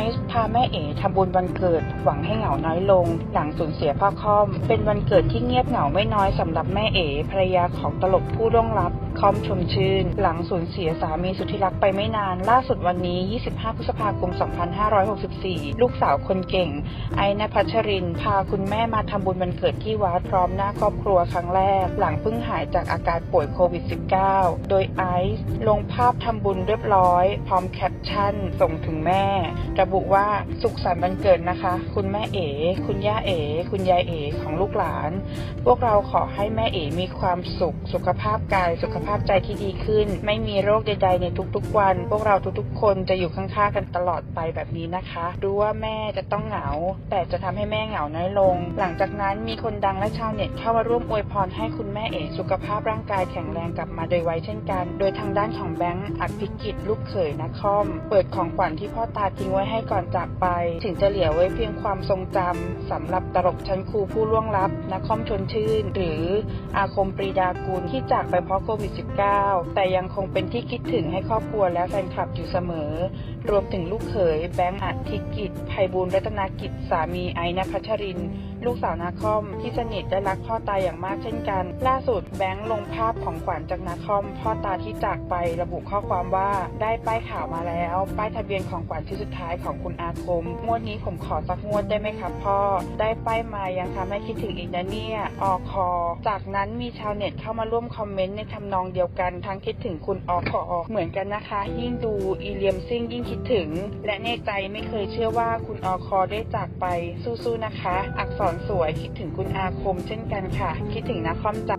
night. พาแม่เอ๋ทำบุญวันเกิด หวังให้เหงาน้อยลง หลังสูญเสียพ่อค่อม เป็นวันเกิดที่เงียบเหงาไม่น้อยสำหรับแม่เอ๋ภรรยาของตลกผู้ร่วงลับคอมชมชื่น หลังสูญเสียสามีสุดที่รักไปไม่นาน ล่าสุดวันนี้ 25 พฤษภาคม 2564 ลูกสาวคนเก่ง ไอ้นภัชริน พาคุณแม่มาทำบุญวันเกิดที่วัดพร้อมหน้าครอบครัวครั้งแรก หลังเพิ่งหายจากอาการป่วยโควิด -19 โดยไอซ์ลงภาพทำบุญเรียบร้อย พร้อมแคปชั่น ส่งถึงแม่ ระบุว่าสุขสันต์วันเกิดนะคะ คุณแม่เอ๋ คุณย่าเอ๋ คุณยายเอ๋ของลูกหลาน พวกเราขอให้แม่เอ๋มีความสุข สุขภาพกายสุขภาพใจที่ดีขึ้น ไม่มีโรคใดๆในทุกๆวัน พวกเราทุกๆ คนจะอยู่ข้างๆกันตลอดไปแบบนี้นะคะรู้ว่าแม่จะต้องเหงา แต่จะทำให้แม่เหงาน้อยลง หลังจากนั้นมีคนดังและชาวเน็ตเข้ามาร่วมอวยพรให้คุณแม่เอ๋สุขภาพร่างกายแข็งแรงกลับมาโดยไวเช่นกัน โดยทางด้านของแบงค์อัดพิกิจลูกเขยนครเปิดของขวัญที่พ่อตาทิ้งไว้ให้ก่อนจากไป ถึงจะเหลือไว้เพียงความทรงจำสำหรับตลกชั้นครูผู้ล่วงลับนักคอมชนชื่น หรืออาคมปรีดากุลที่จากไปเพราะโควิด -19 แต่ยังคงเป็นที่คิดถึงให้ครอบครัวและแฟนคลับอยู่เสมอ รวมถึงลูกเขยแบงค์อัดพิกิจภัยบูลรัตนากิจสามีไอ้นภัชริน ลูกสาวนาคอม ที่สนิทและรักพ่อตาอย่างมากเช่นกัน ล่าสุดแบงค์ลงภาพของขวัญจากนาคอม พ่อตาที่จากไประบุข้อความว่าได้ป้ายข่าวมาแล้ว ป้ายทะเบียนของขวัญที่สุดท้ายของคุณอาคม งวดนี้ผมขอสักงวดได้ไหมครับพ่อ ได้ป้ายมายังทำให้คิดถึงอีกนะเนี่ยอคอ จากนั้นมีชาวเน็ตเข้ามาร่วมคอมเมนต์ในทำนองเดียวกันทั้งคิดถึงคุณอคอเหมือนกันนะคะ ยิ่งดูอีเลียมซิ่งยิ่งคิดถึง และในใจไม่เคยเชื่อว่าคุณอคอได้จากไปสู้ๆนะคะ อักษรสวยคิดถึงคุณอาคมเช่นกันค่ะ คิดถึงนาคอมจัง